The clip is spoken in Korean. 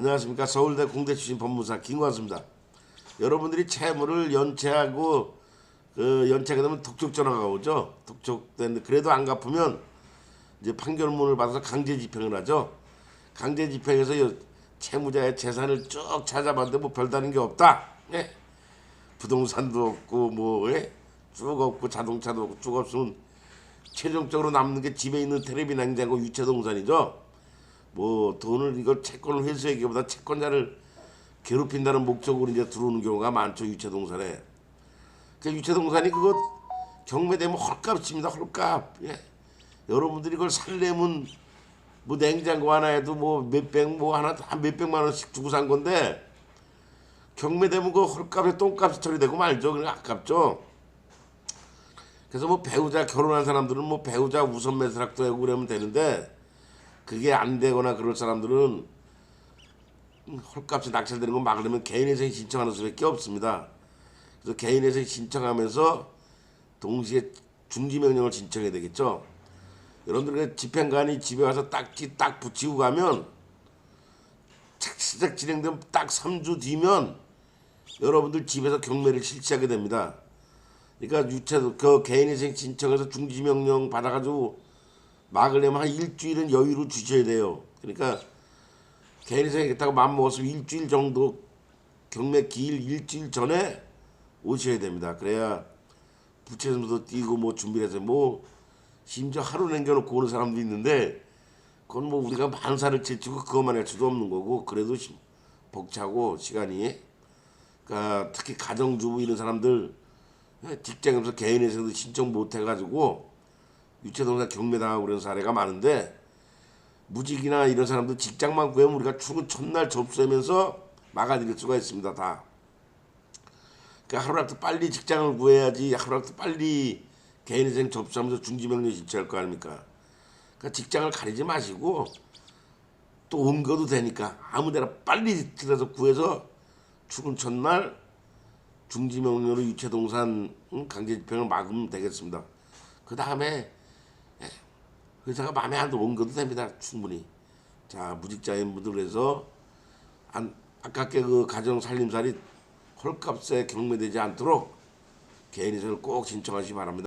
안녕하십니까 서울대 공대 출신 법무사 김관수입니다. 여러분들이 채무를 연체하고 그 연체가 되면 독촉 전화가 오죠. 독촉되는데 그래도 안 갚으면 이제 판결문을 받아서 강제 집행을 하죠. 강제 집행해서 여- 채무자의 재산을 쭉 찾아봤는데 뭐 별다른 게 없다. 예. 부동산도 없고 뭐 예? 쭉 없고 자동차도 없고 쭉 없으면 최종적으로 남는 게 집에 있는 텔레비 냉장고 유체동산이죠. 뭐 돈을 이걸 채권을 회수하기보다 채권자를 괴롭힌다는 목적으로 이제 들어오는 경우가 많죠 유체동산에. 그 유체동산이 그거 경매되면 헐값입니다 헐값. 예. 여러분들이 그걸 살려면 뭐 냉장고 하나에도 뭐 몇백 뭐 하나 한 몇백만 원씩 주고 산 건데 경매되면 그 헐값에 똥값이 처리되고 말죠. 그러니까 아깝죠. 그래서 뭐 배우자 결혼한 사람들은 뭐 배우자 우선 매수락도 하고 그러면 되는데 그게 안 되거나 그럴 사람들은 헐값이 낙찰되는 거 막으려면 개인회생 신청하는 수밖에 없습니다. 그래서 개인회생 신청하면서 동시에 중지명령을 신청해야 되겠죠. 여러분들 그 집행관이 집에 와서 딱지 딱 붙이고 가면 착 시작 진행되면 딱 3주 뒤면 여러분들 집에서 경매를 실시하게 됩니다. 그러니까 유체도 그 개인회생 신청해서 중지명령 받아가지고 막으려면 한 일주일은 여유를 주셔야 돼요. 그러니까 개인회생했다고 마음 먹었으면 일주일 정도 경매 기일 일주일 전에 오셔야 됩니다. 그래야 부채점도 띄고 뭐 준비해서 뭐 심지어 하루 남겨놓고 오는 사람도 있는데 그건 뭐 우리가 만사를 제치고 그것만 할 수도 없는 거고 그래도 시- 벅차고 시간이 그러니까 특히 가정주부 이런 사람들 직장에서 개인에서도 신청 못 해가지고 유체동산 경매당하고 그런 사례가 많은데 무직이나 이런 사람들 직장만 구하면 우리가 출근 첫날 접수하면서 막아드릴 수가 있습니다 다. 그러니까 하루라도 빨리 직장을 구해야지 하루라도 빨리 개인회생 접수하면서 중지명령 신청할 거 아닙니까? 그러니까 직장을 가리지 마시고 또 옮겨도 되니까 아무데나 빨리 들어서 구해서 출근 첫날 중지명령으로 유체동산 응, 강제집행을 막으면 되겠습니다. 그 다음에 의사가 마음에 안 들어 옮겨도 됩니다. 충분히. 자 무직자인 분들 그래서 안, 아깝게 그 가정 살림살이 헐값에 경매되지 않도록 개인회생을 꼭 신청하시기 바랍니다.